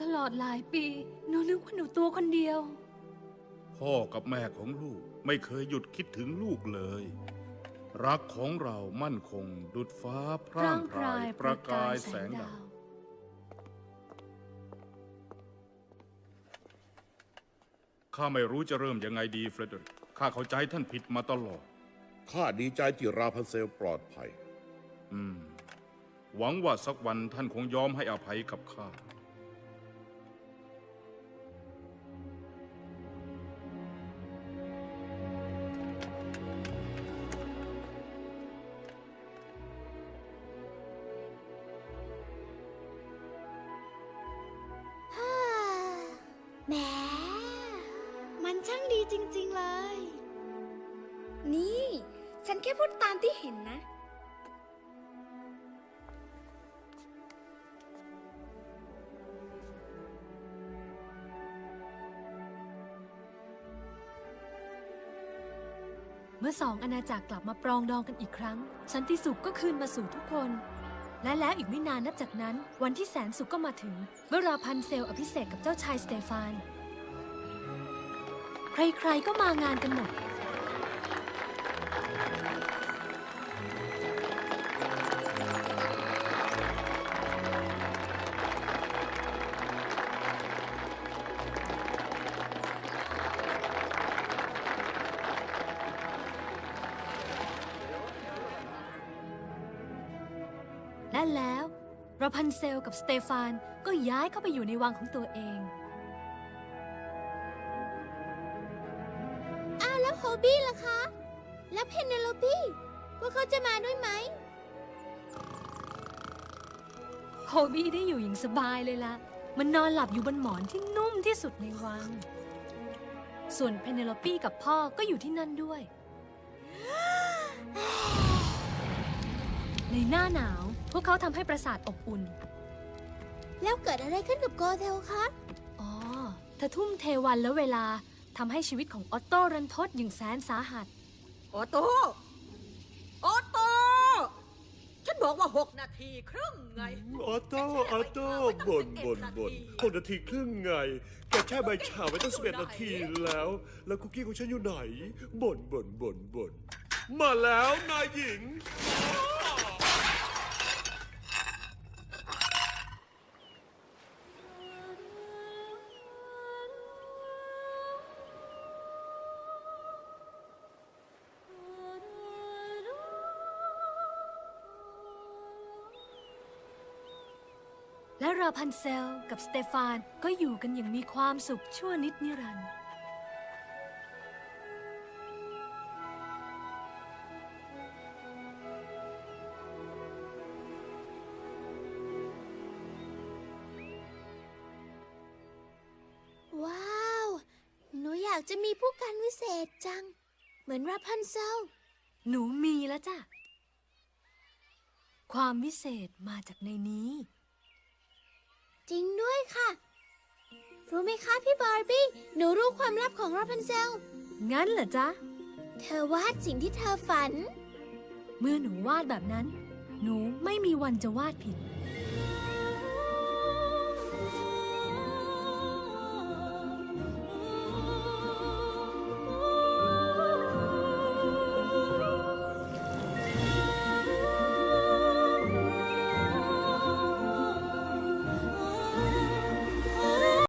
ตลอดหลายปี หนูนึกว่าหนูตัวคนเดียว พ่อกับแม่ของลูกไม่เคยหยุดคิดถึงลูกเลย รักของเรามั่นคง ดุดฟ้าพร่างพรายประกายแสงดาว ข้าไม่รู้จะเริ่มยังไงดีเฟรเดริกข้าเข้าใจท่านผิดมาตลอด ข้าดีใจที่ราพันเซลปลอดภัย อืม หวังว่าสักวันท่านคงยอมให้อภัยกับข้า แหมมันช่างดีจริง ๆเลย นี่ ฉันแค่พูดตามที่เห็นนะ เมื่อสองอาณาจักรกลับมาปรองดองกันอีกครั้ง สันติสุขก็คืนมาสู่ทุกคน และแล้วอีกไม่นานนับจากนั้น วันที่แสนสุขก็มาถึงเมื่อราพันเซลอภิเษกกับเจ้าชายสเตฟาน ใครๆก็มางานกันหมด และแล้วราพันเซลกับสเตฟานก็ย้ายเข้าไปอยู่ในวังของตัวเองอ้าวแล้วโฮบี้ล่ะคะ แล้วเพนเนโลปี้พวกเขาจะมาด้วยไหมโฮบี้ได้อยู่อย่างสบายเลยละมันนอนหลับอยู่บนหมอนที่นุ่มที่สุดในวัง ส่วนเพเนโลปี้กับพ่อก็อยู่ที่นั่นด้วย ในหน้าหนาว พวกเขาทำให้ปราสาทอบอุ่น แล้วเกิดอะไรขึ้นกับโกเทลคะ อ๋อ เธอทุ่มเทวันและเวลาทำให้ชีวิตของออตโต้รันทดอย่างแสนสาหัสออโต้ออโต้ฉันบอกว่าหกนาทีครึ่งไงออโต้ออโต้บ่นบ่นบ่นหกนาทีครึ่งไง แกแช่ใบชาไว้ตั้งสิบเอ็ดนาทีแล้ว แล้วคุกกี้ของฉันอยู่ไหนบ่นบ่นบ่นบ่นมาแล้วนายหญิง และราพันเซลกับสเตฟานก็อยู่กันอย่างมีความสุขชั่วนิดนิรันดร์ว้าว หนูอยากจะมีผู้กันวิเศษจัง เหมือนราพันเซล หนูมีแล้วจ้ะ ความวิเศษมาจากในนี้ จริงด้วยค่ะ รู้ไหมคะพี่บาร์บี้ หนูรู้ความลับของราพันเซล งั้นเหรอจ๊ะ เธอวาดสิ่งที่เธอฝัน เมื่อหนูวาดแบบนั้น หนูไม่มีวันจะวาดผิด